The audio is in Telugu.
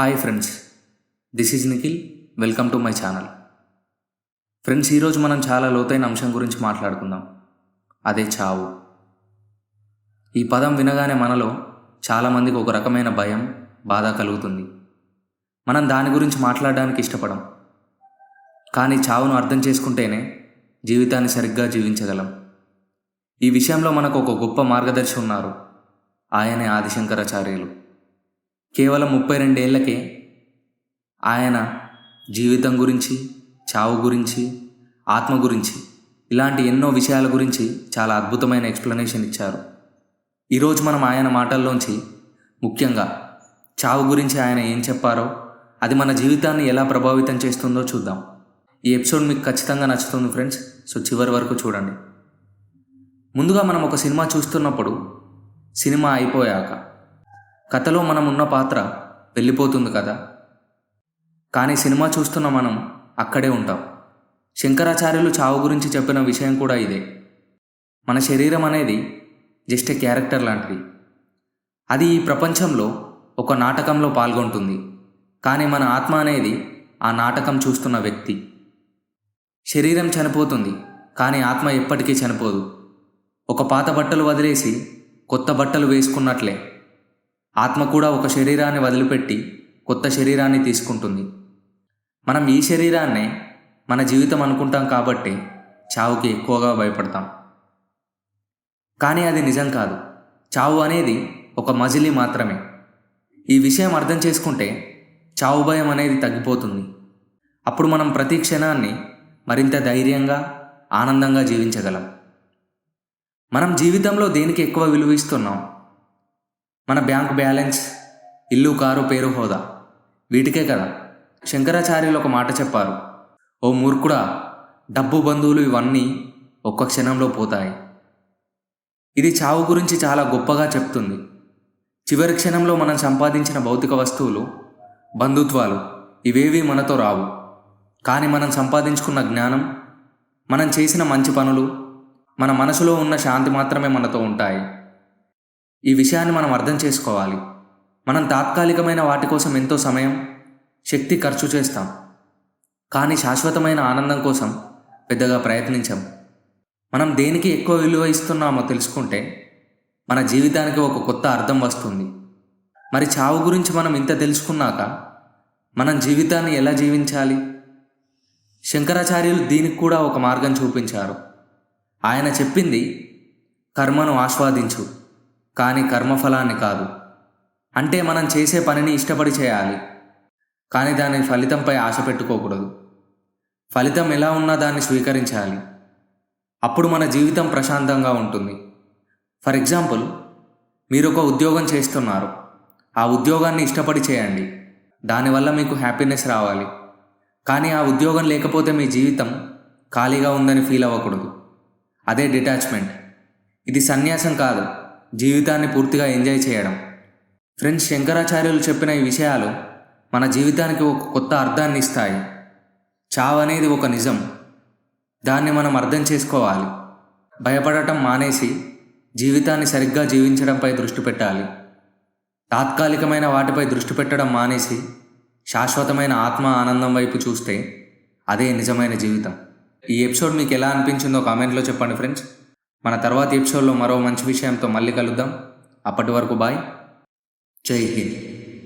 Hi friends this is Nikhil welcome to my channel friends ఈరోజు మనం చాలా లోతైన అంశం గురించి మాట్లాడుకుందాం. అదే చావు. ఈ పదం వినగానే మనలో చాలామందికి ఒక రకమైన భయం బాధ కలుగుతుంది. మనం దాని గురించి మాట్లాడడానికి ఇష్టపడం. కానీ చావును అర్థం చేసుకుంటేనే జీవితాన్ని సరిగ్గా జీవించగలం. ఈ విషయంలో మనకు ఒక గొప్ప మార్గదర్శి ఉన్నారు. ఆయనే ఆదిశంకరాచార్యులు. కేవలం ముప్పై రెండేళ్ళకే ఆయన జీవితం గురించి చావు గురించి ఆత్మ గురించి ఇలాంటి ఎన్నో విషయాల గురించి చాలా అద్భుతమైన ఎక్స్ప్లెనేషన్ ఇచ్చారు. ఈరోజు మనం ఆయన మాటల్లోంచి ముఖ్యంగా చావు గురించి ఆయన ఏం చెప్పారో అది మన జీవితాన్ని ఎలా ప్రభావితం చేస్తుందో చూద్దాం. ఈ ఎపిసోడ్ మీకు ఖచ్చితంగా నచ్చుతుంది ఫ్రెండ్స్ సో చివరి వరకు చూడండి. ముందుగా మనం ఒక సినిమా చూస్తున్నప్పుడు సినిమా అయిపోయాక కథలో మనం ఉన్న పాత్ర వెళ్ళిపోతుంది కదా. కానీ సినిమా చూస్తున్న మనం అక్కడే ఉంటాం. శంకరాచార్యులు చావు గురించి చెప్పిన విషయం కూడా ఇదే. మన శరీరం అనేది జస్ట్ క్యారెక్టర్ లాంటిది. అది ఈ ప్రపంచంలో ఒక నాటకంలో పాల్గొంటుంది. కానీ మన ఆత్మ అనేది ఆ నాటకం చూస్తున్న వ్యక్తి. శరీరం చనిపోతుంది కానీ ఆత్మ ఎప్పటికీ చనిపోదు. ఒక పాత బట్టలు వదిలేసి కొత్త బట్టలు వేసుకున్నట్లే. ఆత్మ కూడా ఒక శరీరాన్ని వదిలిపెట్టి కొత్త శరీరాన్ని తీసుకుంటుంది. మనం ఈ శరీరాన్నే మన జీవితం అనుకుంటాం కాబట్టి చావుకి ఎక్కువగా భయపడతాం. కానీ అది నిజం కాదు. చావు అనేది ఒక మజిలీ మాత్రమే. ఈ విషయం అర్థం చేసుకుంటే చావు భయం అనేది తగ్గిపోతుంది. అప్పుడు మనం ప్రతి క్షణాన్ని మరింత ధైర్యంగా ఆనందంగా జీవించగలం. మనం జీవితంలో దేనికి ఎక్కువ విలువ ఇస్తున్నాం? మన బ్యాంక్ బ్యాలెన్స్ ఇల్లు కారు పేరు హోదా. వీటికే కదా శంకరాచార్యులు ఒక మాట చెప్పారు. ఓ మూర్ఖుడా డబ్బు బంధువులు ఇవన్నీ ఒక్క క్షణంలో పోతాయి. ఇది చావు గురించి చాలా గొప్పగా చెప్తుంది. చివరి క్షణంలో మనం సంపాదించిన భౌతిక వస్తువులు బంధుత్వాలు ఇవేవి మనతో రావు. కానీ మనం సంపాదించుకున్న జ్ఞానం మనం చేసిన మంచి పనులు మన మనసులో ఉన్న శాంతి మాత్రమే మనతో ఉంటాయి. ఈ విషయాన్ని మనం అర్థం చేసుకోవాలి. మనం తాత్కాలికమైన వాటి కోసం ఎంతో సమయం శక్తి ఖర్చు చేస్తాం. కానీ శాశ్వతమైన ఆనందం కోసం పెద్దగా ప్రయత్నించాం. మనం దేనికి ఎక్కువ విలువ ఇస్తున్నామో తెలుసుకుంటే మన జీవితానికి ఒక కొత్త అర్థం వస్తుంది. మరి చావు గురించి మనం ఇంత తెలుసుకున్నాక మనం జీవితాన్ని ఎలా జీవించాలి? శంకరాచార్యులు దీనికి కూడా ఒక మార్గం చూపించారు. ఆయన చెప్పింది కర్మను ఆస్వాదించు. కానీ కర్మఫలాన్ని కాదు. అంటే మనం చేసే పనిని ఇష్టపడి చేయాలి. కానీ దాని ఫలితంపై ఆశ పెట్టుకోకూడదు. ఫలితం ఎలా ఉన్నా దాన్ని స్వీకరించాలి. అప్పుడు మన జీవితం ప్రశాంతంగా ఉంటుంది. ఫర్ ఎగ్జాంపుల్ మీరు ఒక ఉద్యోగం చేస్తున్నారు. ఆ ఉద్యోగాన్ని ఇష్టపడి చేయండి. దానివల్ల మీకు హ్యాపీనెస్ రావాలి. కానీ ఆ ఉద్యోగం లేకపోతే మీ జీవితం ఖాళీగా ఉందని ఫీల్ అవ్వకూడదు. అదే డిటాచ్మెంట్. ఇది సన్యాసం కాదు. జీవితాన్ని పూర్తిగా ఎంజాయ్ చేయడం. ఫ్రెండ్స్ శంకరాచార్యులు చెప్పిన ఈ విషయాలు మన జీవితానికి ఒక కొత్త అర్థాన్ని ఇస్తాయి. చావు అనేది ఒక నిజం. దాన్ని మనం అర్థం చేసుకోవాలి. భయపడటం మానేసి జీవితాన్ని సరిగ్గా జీవించడంపై దృష్టి పెట్టాలి. తాత్కాలికమైన వాటిపై దృష్టి పెట్టడం మానేసి శాశ్వతమైన ఆత్మ ఆనందం వైపు చూస్తే అదే నిజమైన జీవితం. ఈ ఎపిసోడ్ మీకు ఎలా అనిపించిందో కామెంట్లో చెప్పండి ఫ్రెండ్స్. మన తర్వాతి ఎపిసోడ్లో మరో మంచి విషయంతో మళ్ళీ కలుద్దాం. అప్పటి వరకు బాయ్. జై హింద్.